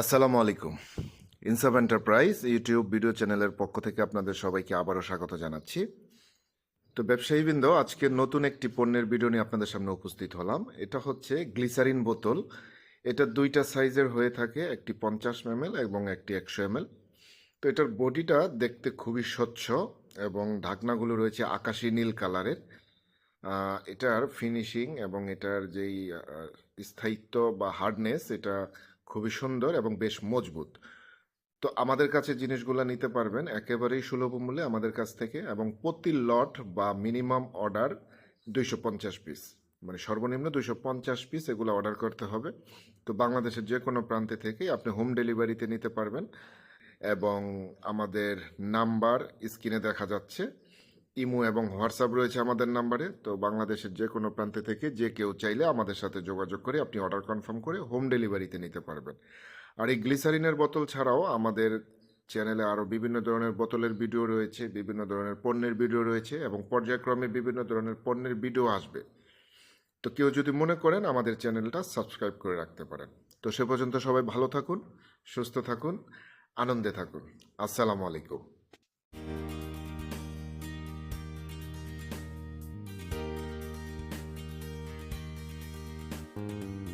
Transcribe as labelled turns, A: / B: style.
A: আসসালামু আলাইকুম। ইনসাব enterprise YouTube video চ্যানেলের পক্ষ থেকে আপনাদের সবাইকে আবারও স্বাগত জানাচ্ছি। তো ব্যবসায়ীবৃন্দ, আজকে নতুন একটি পণ্যের ভিডিও নিয়ে আপনাদের সামনে উপস্থিত হলাম। এটা হচ্ছে গ্লিসারিন বোতল। এটা দুইটা সাইজের হয়ে থাকে, একটি পঞ্চাশ এম এবং একটি একশো এম তো এটার বডিটা দেখতে খুবই স্বচ্ছ এবং ঢাকনাগুলো রয়েছে আকাশি নীল কালারের। এটার ফিনিশিং এবং এটার যেই স্থায়িত্ব বা হার্ডনেস, এটা খুবই সুন্দর এবং বেশ মজবুত। তো আমাদের কাছে জিনিসগুলো নিতে পারবেন একেবারেই সুলভ মূল্যে আমাদের কাছ থেকে এবং প্রতি লট বা মিনিমাম অর্ডার দুইশো পঞ্চাশ পিস। মানে সর্বনিম্ন দুইশো পঞ্চাশ পিস এগুলো অর্ডার করতে হবে। তো বাংলাদেশের যে কোনো প্রান্তে থেকেই আপনি হোম ডেলিভারিতে নিতে পারবেন এবং আমাদের নাম্বার স্ক্রিনে দেখা যাচ্ছে। ইমো এবং হোয়াটসঅ্যাপ রয়েছে আমাদের নাম্বারে। তো বাংলাদেশের যে কোনো প্রান্তে থেকে যে কেউ চাইলে আমাদের সাথে যোগাযোগ করে আপনি অর্ডার কনফার্ম করে হোম ডেলিভারিতে নিতে পারবেন। আর এই গ্লিসারিনের বোতল ছাড়াও আমাদের চ্যানেলে আরও বিভিন্ন ধরনের বোতলের ভিডিও রয়েছে, বিভিন্ন ধরনের পণ্যের ভিডিও রয়েছে এবং পর্যায়ক্রমে বিভিন্ন ধরনের পণ্যের ভিডিও আসবে। তো কেউ যদি মনে করেন আমাদের চ্যানেলটা সাবস্ক্রাইব করে রাখতে পারেন। তো সে পর্যন্ত সবাই ভালো থাকুন, সুস্থ থাকুন, আনন্দে থাকুন। আসসালামু আলাইকুম। Mm-hmm.